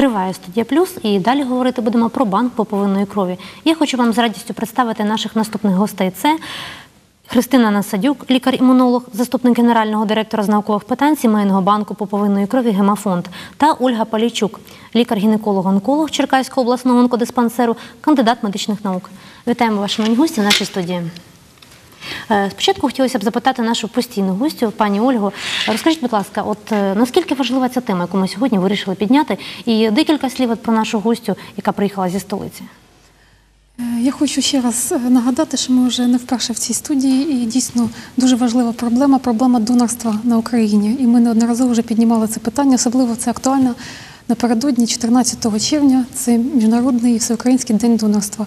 Триває студія плюс, і далі говорити будемо про банк поповинної крові. Я хочу вам з радістю представити наших наступних гостей. Це Христина Насадюк, лікар-імунолог, заступник генерального директора з наукових питань сімейного банку поповинної крові Гемафонд та Ольга Палійчук, лікар-гінеколог-онколог Черкаського обласного онкодиспансеру, кандидат медичних наук. Вітаємо ваші гості в нашій студії. Е, Спочатку хотілося б запитати нашу постійну гостю, пані Ольгу. Розкажіть, будь ласка, от е, наскільки важлива ця тема, яку ми сьогодні вирішили підняти, і декілька слів про нашу гостю, яка приїхала зі столиці. Е, Я хочу ще раз нагадати, що ми вже не вперше в цій студії, і дійсно дуже важлива проблема проблема донорства на Україні. І ми неодноразово вже піднімали це питання, особливо це актуально напередодні 14 червня. Це міжнародний всеукраїнський день донорства.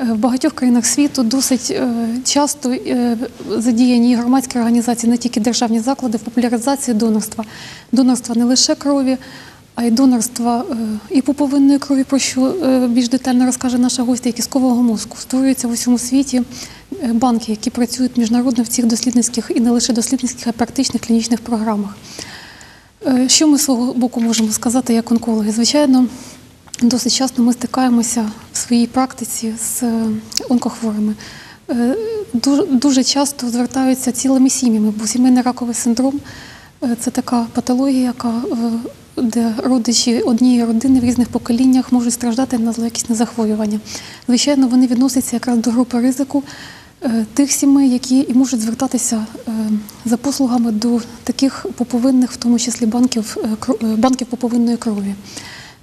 Е, В багатьох країнах світу досить е, часто е, задіяні громадські організації, не тільки державні заклади, в популяризації донорства. Донорства не лише крові, а й донорства і пуповинної крові, про що більш детально розкаже наша гостя, і кісткового мозку. Створюються в усьому світі банки, які працюють міжнародно в цих дослідницьких і не лише дослідницьких, а й практичних клінічних програмах. Що ми з свого боку можемо сказати як онкологи? Звичайно, досить часто ми стикаємося в своїй практиці з е, онкохворими. Е, Дуже, дуже часто звертаються цілими сім'ями, бо сімейний раковий синдром е, це така патологія, яка, де родичі однієї родини в різних поколіннях можуть страждати на злоякісне захворювання. Звичайно, вони відносяться якраз до групи ризику тих сімей, які і можуть звертатися за послугами до таких поповинних, в тому числі банків, банків поповинної крові.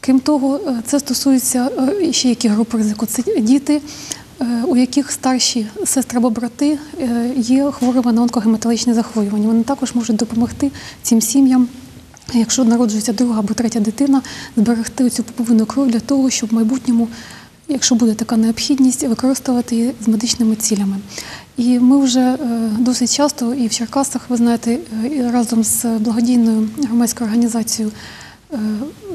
Крім того, е, це стосується е, ще яких груп ризику. Це діти, е, у яких старші сестри або брати є хворими на онкогематологічне захворювання. Вони також можуть допомогти цим сім'ям. Якщо народжується друга або третя дитина, зберегти цю поповинну кров для того, щоб в майбутньому, якщо буде така необхідність, використовувати її з медичними цілями. І ми вже досить часто і в Черкасах, ви знаєте, разом з благодійною громадською організацією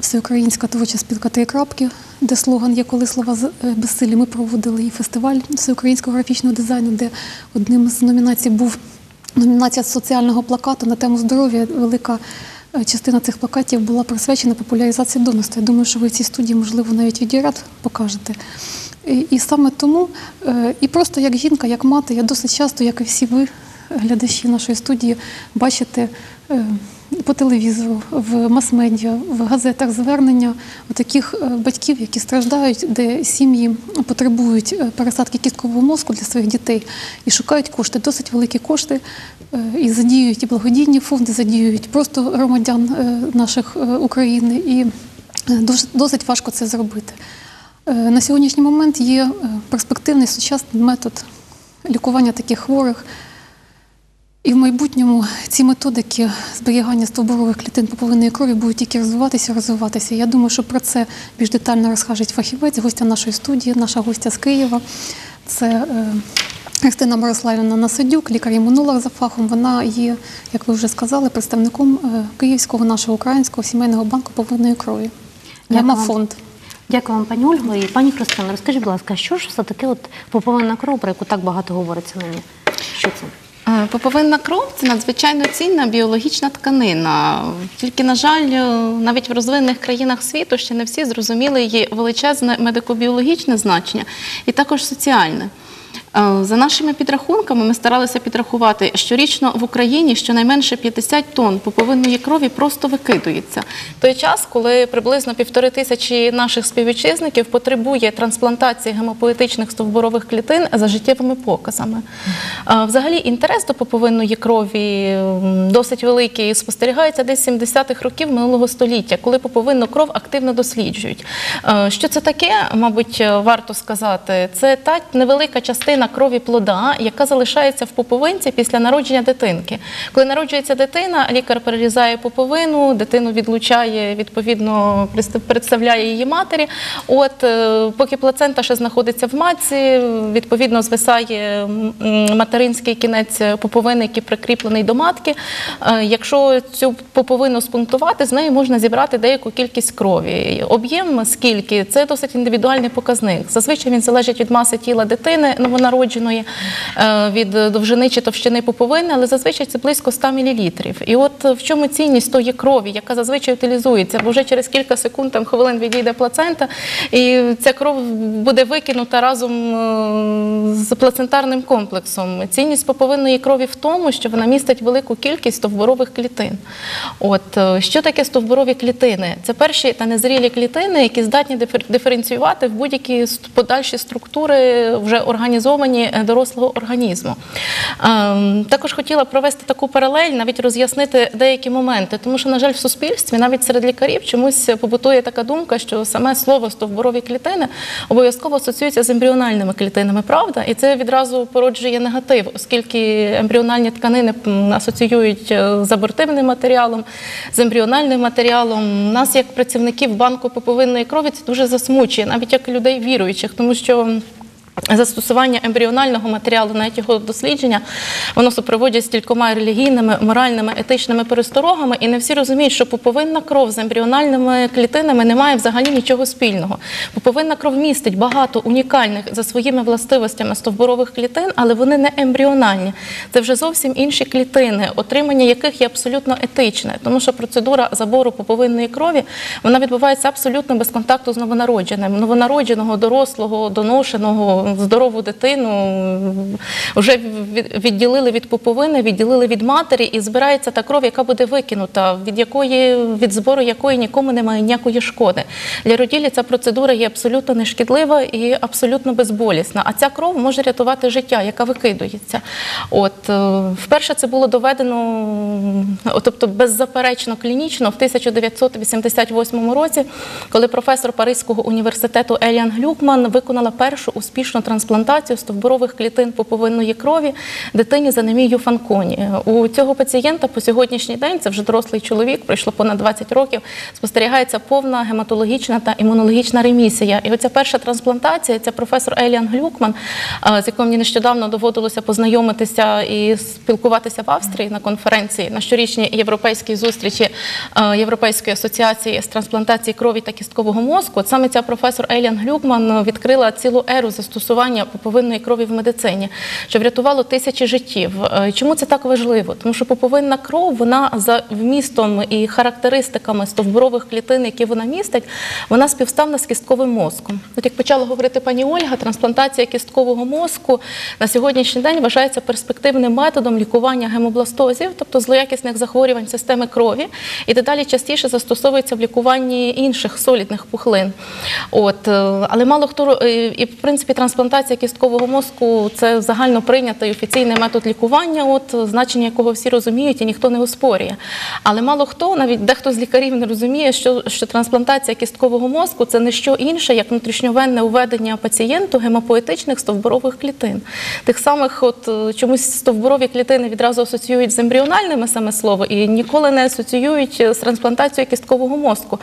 Всеукраїнська творча спілка «Три крапки, де слоган є коли слова е, безсилі. Ми проводили і фестиваль всеукраїнського графічного дизайну, де одним з номінацій був номінація соціального плакату на тему здоров'я. Велика е, частина цих плакатів була присвячена популяризації донорства. Я думаю, що ви цій студії, можливо, навіть відеоряд покажете. І, саме тому, е, і просто як жінка, як мати, я досить часто, як і всі ви, глядачі нашої студії, бачите е, по телевізору, в мас-медіа, в газетах звернення таких батьків, які страждають, де сім'ї потребують е, пересадки кісткового мозку для своїх дітей і шукають кошти, досить великі кошти, е, і задіюють і благодійні фонди, задіюють просто громадян е, наших е, України, і е, досить важко це зробити. Е, На сьогоднішній момент є е, перспективний сучасний метод лікування таких хворих. І в майбутньому ці методики зберігання стовбурових клітин поповинної крові будуть тільки розвиватися, розвиватися. Я думаю, що про це більш детально розкаже фахівець, гостя нашої студії, наша гостя з Києва. Це е, Христина Мирославівна Насадюк, лікар-імунолог за фахом. Вона є, як ви вже сказали, представником е, Київського нашого українського сімейного банку поповинної крові. Вам. фонд. Дякую вам, пані Ольго. І пані Христина, розкажіть, будь ласка, що ж все таки от поповинна кров, про яку так багато говориться нині? Що це? Е, Поповинна кров це надзвичайно цінна біологічна тканина. Тільки, на жаль, е, навіть в розвинених країнах світу ще не всі зрозуміли її величезне медико-біологічне значення і також соціальне. Е, За нашими підрахунками, ми старалися підрахувати, щорічно в Україні щонайменше 50 тонн поповинної крові просто викидується. Той час, коли приблизно півтори тисячі наших співвітчизників потребує трансплантації гемопоетичних стовбурових клітин за життєвими показами. Е, Взагалі, інтерес до поповинної крові досить великий. Спостерігається десь 70-х років минулого століття, коли поповинну кров активно досліджують. Е, Що це таке, мабуть, варто сказати. Це та невелика частина крові плода, яка залишається в поповинці після народження дитинки. Коли народжується дитина, лікар перерізає поповину, дитину відлучає, відповідно представляє її матері. От е, поки плацента ще знаходиться в матці, відповідно звисає материнський кінець поповини, який прикріплений до матки. Е, Якщо цю поповину спунктувати, з неї можна зібрати деяку кількість крові. Об'єм скільки це досить індивідуальний показник. Зазвичай він залежить від маси тіла дитини. Ну вона новонародженої е, від довжини чи товщини пуповини, але зазвичай це близько 100 мл. І от в чому цінність тої крові, яка зазвичай утилізується, бо вже через кілька секунд там хвилин відійде плацента, і ця кров буде викинута разом е, з плацентарним комплексом. Цінність пуповинної крові в тому, що вона містить велику кількість стовбурових клітин. От е, що таке стовбурові клітини? Це перші та незрілі клітини, які здатні диференціювати в будь-які подальші структури вже організовані е, дорослого організму. Ем, Також хотіла провести таку паралель, навіть роз'яснити деякі моменти, тому що, на жаль, в суспільстві, навіть серед лікарів, чомусь побутує така думка, що саме слово стовбурові клітини обов'язково асоціюється з ембріональними клітинами, правда? І це відразу породжує негатив, оскільки ембріональні тканини асоціюють е, з абортивним матеріалом, з ембріональним матеріалом. Нас, як працівників банку поповинної крові, це дуже засмучує, навіть як людей віруючих, тому що. Застосування ембріонального матеріалу, навіть його дослідження, воно супроводжує стількома релігійними, моральними, етичними пересторогами, і не всі розуміють, що пуповинна кров з ембріональними клітинами не має взагалі нічого спільного. Пуповинна кров містить багато унікальних за своїми властивостями стовбурових клітин, але вони не ембріональні. Це вже зовсім інші клітини, отримання яких є абсолютно етичне, тому що процедура забору пуповинної крові вона відбувається абсолютно без контакту з новонародженим. Новонародженого, дорослого, доношеного, здорову дитину вже відділили від пуповини, відділили від матері, і збирається та кров, яка буде викинута, від якої від збору якої нікому немає ніякої шкоди. Для роділі ця процедура є абсолютно нешкідлива і абсолютно безболісна. А ця кров може рятувати життя, яка викидується. От е, вперше це було доведено, тобто беззаперечно клінічно в 1988 році, коли професор Паризького університету Еліан Глюкман виконала першу успішну трансплантацію стовбурових клітин пуповинної крові дитині з анемією Фанконі. У цього пацієнта по сьогоднішній день це вже дорослий чоловік, пройшло понад 20 років. Спостерігається повна гематологічна та імунологічна ремісія. І оця перша трансплантація, це професор Еліан Глюкман, з яким мені нещодавно доводилося познайомитися і спілкуватися в Австрії на конференції на щорічній європейській зустрічі Європейської асоціації з трансплантації крові та кісткового мозку. Саме ця професор Еліан Глюкман відкрила цілу еру застосування пуповинної крові в медицині, що врятувало тисячі життів. Е, Чому це так важливо? Тому що пуповинна кров, вона за вмістом і характеристиками стовбурових клітин, які вона містить, вона співставна з кістковим мозком. От як почала говорити пані Ольга, трансплантація кісткового мозку на сьогоднішній день вважається перспективним методом лікування гемобластозів, тобто злоякісних захворювань системи крові, і дедалі частіше застосовується в лікуванні інших солідних пухлин. От, е, але мало хто е, і в принципі трансплантація кісткового мозку це загально прийнятий офіційний метод лікування, от значення якого всі розуміють і ніхто не оспорює. Але мало хто, навіть дехто з лікарів не розуміє, що, що трансплантація кісткового мозку це не що інше, як внутрішньовенне уведення пацієнту гемопоетичних стовбурових клітин. Тих самих, от чомусь стовбурові клітини відразу асоціюють з ембріональними саме слово і ніколи не асоціюють з трансплантацією кісткового мозку.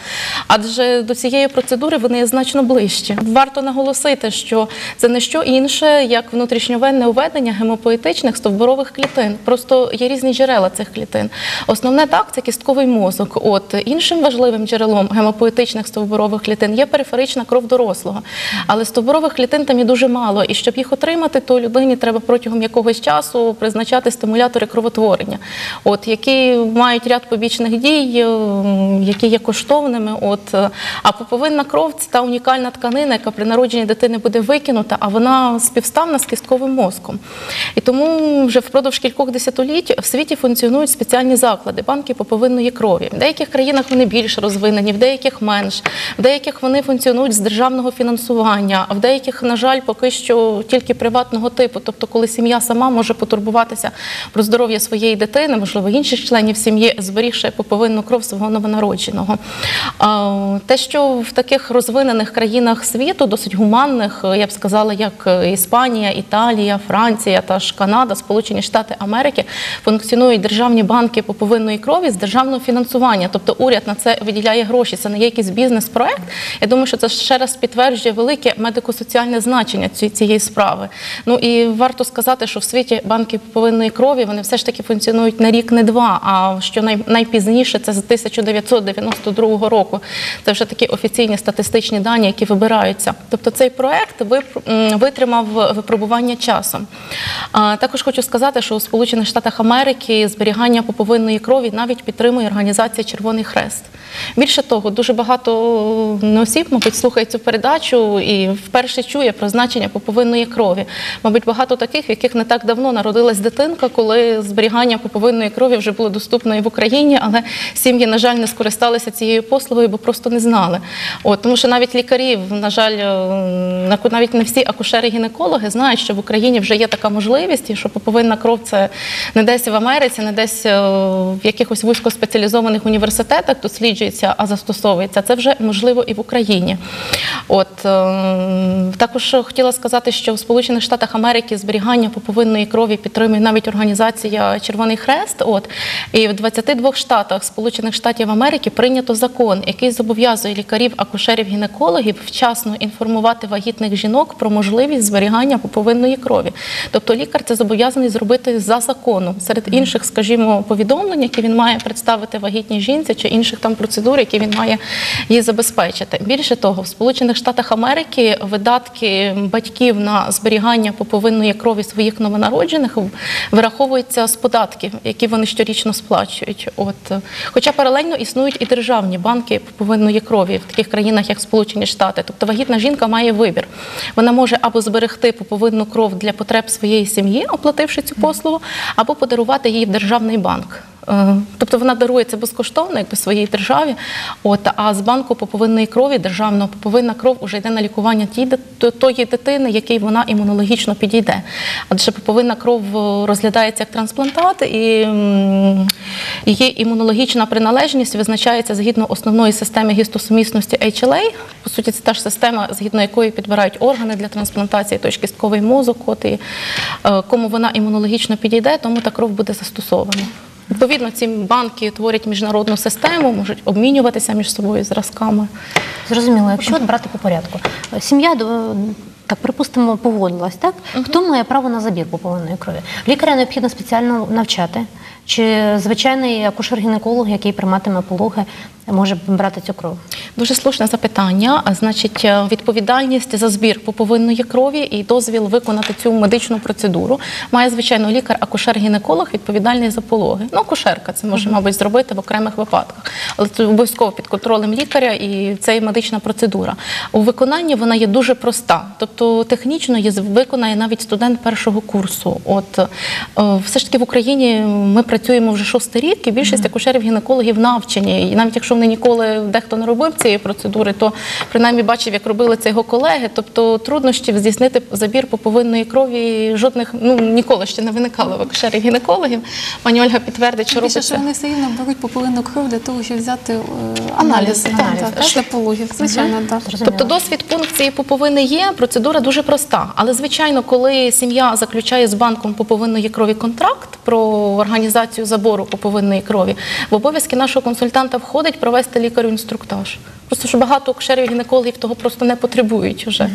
Адже до цієї процедури вони є значно ближче. Варто наголосити, що це не що інше, як внутрішньовенне уведення гемопоетичних стовбурових клітин. Просто є різні джерела цих клітин. Основне так це кістковий мозок. От іншим важливим джерелом гемопоетичних стовбурових клітин є периферична кров дорослого. Але стовбурових клітин там є дуже мало. І щоб їх отримати, то людині треба протягом якогось часу призначати стимулятори кровотворення, от які мають ряд побічних дій, які є коштовними. От а пуповинна кров це та унікальна тканина, яка при народженні дитини буде викинута, а вона співставна з кістковим мозком. І тому вже впродовж кількох десятиліть в світі функціонують спеціальні заклади, банки пуповинної крові. В деяких країнах вони більш розвинені, в деяких менш, в деяких вони функціонують з державного фінансування, а в деяких, на жаль, поки що тільки приватного типу. Тобто, коли сім'я сама може потурбуватися про здоров'я своєї дитини, можливо, інших членів сім'ї, зберігши пуповинну кров свого новонародженого. Те, що в таких розвинених країнах світу, досить гуманних, я б сказала, як Іспанія, Італія, Франція та ж Канада, Сполучені Штати Америки, функціонують державні банки пуповинної крові з державного фінансування. Тобто уряд на це виділяє гроші. Це не є якийсь бізнес-проект. Я думаю, що це ще раз підтверджує велике медико-соціальне значення ці- цієї справи. Ну і варто сказати, що в світі банки пуповинної крові вони все ж таки функціонують не рік, не два. А що найпізніше це з 1992 року. Це вже такі офіційні статистичні дані, які вибираються. Тобто цей проект витримав випробування часом. Також хочу сказати, що у Сполучених Штатах Америки зберігання пуповинної крові навіть підтримує організація Червоний Хрест. Більше того, дуже багато осіб, мабуть, слухає цю передачу і вперше чує про значення пуповинної крові. Мабуть, багато таких, в яких не так давно народилась дитинка, коли зберігання пуповинної крові вже було доступно і в Україні, але сім'ї, на жаль, не скористалися цією послугою, бо просто не знали. Тому що навіть лікарі, на жаль, навіть не всі акушери-гінекологи знають, що в Україні вже є така можливість, і що поповинна кров це не десь в Америці, не десь е, в якихось вузькоспеціалізованих університетах досліджується, а застосовується. Це вже можливо і в Україні. От е, також хотіла сказати, що в Сполучених Штатах Америки зберігання пуповинної крові підтримує навіть організація Червоний Хрест. От і в 22 штатах Сполучених Штатів Америки прийнято закон, який зобов'язує лікарів, акушерів, гінекологів вчасно інформувати вагітних жінок про можливість зберігання пуповинної крові. Тобто лікар це зобов'язаний зробити за законом серед інших, скажімо, повідомлень, які він має представити вагітній жінці, чи інших там процедур, які він має їй забезпечити. Більше того, в Сполучених Штатах Америки видатки батьків на зберігання пуповинної крові своїх новонароджених вираховуються з податків, які вони щорічно сплачують. От е, хоча паралельно існують і державні банки пуповинної крові в таких країнах, як Сполучені Штати. Тобто вагітна жінка має вибір. Вона може або зберегти пуповинну кров для потреб своєї сім'ї, оплативши цю послугу, або подарувати її в державний банк. Е, Тобто вона дарує це безкоштовно, якби своїй державі. От а з банку поповинної крові державного поповинна кров уже йде на лікування тій тої дитини, якій вона імунологічно підійде. Адже поповинна кров е, розглядається як трансплантат, і її імунологічна приналежність визначається згідно основної системи гістосумісності HLA. По суті, це та ж система, згідно якої підбирають органи для трансплантації, той ж кістковий мозок, от і е, кому вона імунологічно підійде, тому та кров буде застосована. Відповідно, ці банки творять міжнародну систему, можуть обмінюватися між собою зразками. Зрозуміло, якщо от брати по порядку, Сім'я так припустимо погодилась, так? Хто має право на забір пуповинної крові? Лікаря необхідно спеціально навчати, чи звичайний акушер-гінеколог, який прийматиме пологи, може брати цю кров? Дуже слушне запитання. Значить, е, відповідальність за збір пуповинної крові і дозвіл виконати цю медичну процедуру має звичайно лікар, акушер-гінеколог, відповідальний за пологи. Ну, акушерка це може, мабуть, зробити в окремих випадках, але це обов'язково під контролем лікаря, і це є медична процедура. У виконанні вона є дуже проста, тобто технічно її виконає навіть студент першого курсу. От е, все ж таки в Україні ми працюємо вже шостий рік, і більшість акушерів-гінекологів навчені. І навіть якщо вони ніколи дехто не робив цієї процедури, то принаймні бачив, як робили це його колеги. Тобто труднощів здійснити забір пуповинної крові жодних ну ніколи ще не виникало в акушерів-гінекологів. Пані Ольга підтвердить, що Більше, робить що вони все рівно беруть поповинну кров для того, щоб взяти е, Аналізи, аналізи, так, так, так. пологів. Звичайно, так. Тобто досвід пункції пуповини є, процедура дуже проста. Але звичайно, коли сім'я заключає з банком пуповинної крові контракт про організацію забору поповинної крові, в обов'язки нашого консультанта входить провести лікарю інструктаж. Просто що багато кшерів гінекологів того просто не потребують вже.